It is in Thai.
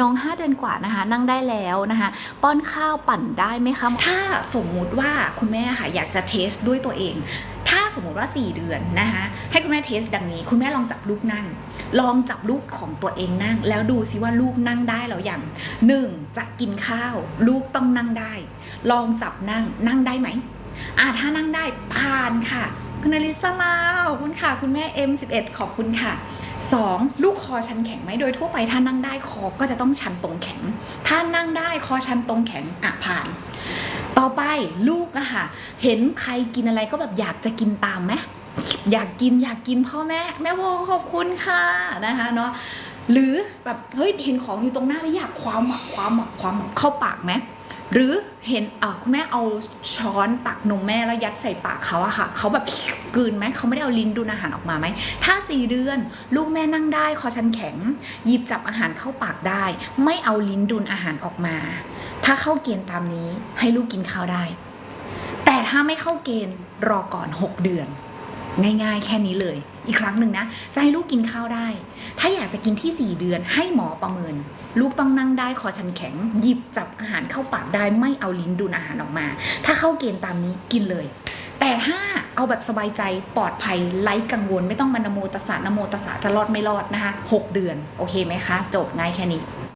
น้อง5เดือนกว่านะคะ นั่งได้แล้วนะคะ ป้อนข้าวปั่นได้ไหมคะ ถ้าสมมุติว่าคุณแม่ค่ะอยากจะเทสด้วยตัวเอง ถ้าสมมติว่า 4 เดือนนะคะ ให้คุณแม่เทสดังนี้ คุณแม่ลองจับลูกนั่ง ลองจับลูกของตัวเองนั่ง แล้วดูซิว่าลูกนั่งได้แล้วยังหนึ่งจะกินข้าว ลูกต้องนั่งได้ ลองจับนั่งนั่งได้ไหมอ่าถ้านั่งได้ผ่านค่ะ คุณอลิสลาขอบคุณค่ะ คุณแม่ M11 ขอบคุณค่ะ 2. ลูกคอชันแข็งไหมโดยทั่วไปถ้านั่งได้คอก็จะต้องชันตรงแข็ง ถ้านั่งได้คอชันตรงแข็งอะผ่าน ต่อไปลูกอะค่ะ เห็นใครกินอะไรก็แบบอยากจะกินตามไหมอยากกินอยากกินพ่อแม่แม่โวขอบคุณค่ะนะคะเนาะหรือแบบเฮ้ยเห็นของอยู่ตรงหน้าแล้วอยากควาหมักควาหมักความเข้าปากไหม หรือเห็นคุณแม่เอาช้อนตักนมแม่แล้วยัดใส่ปากเขาอะค่ะเขาแบบกืนไหมเขาไม่ได้เอาลิ้นดูดอาหารออกมาไหมถ้าสี่เดือนลูกแม่นั่งได้คอชันแข็ง หยิบจับอาหารเข้าปากได้ ไม่เอาลิ้นดูดอาหารออกมา ถ้าเข้าเกณฑ์ตามนี้ให้ลูกกินข้าวได้ แต่ถ้าไม่เข้าเกณฑ์รอก่อน 6 เดือน ง่าย ๆ แค่นี้เลย อีกครั้งหนึ่งนะ จะให้ลูกกินข้าวได้ ถ้าอยากจะกินที่ 4 เดือนให้หมอประเมิน ลูกต้องนั่งได้คอชันแข็ง หยิบจับอาหารเข้าปากได้ไม่เอาลิ้นดูดอาหารออกมา ถ้าเข้าเกณฑ์ตามนี้กินเลย แต่ถ้าเอาแบบสบายใจปลอดภัยไร้กังวล ไม่ต้องมานโมตสสะนโมตสสะจะรอดไม่รอดนะคะ 6 เดือน โอเคไหมคะ จบง่ายแค่นี้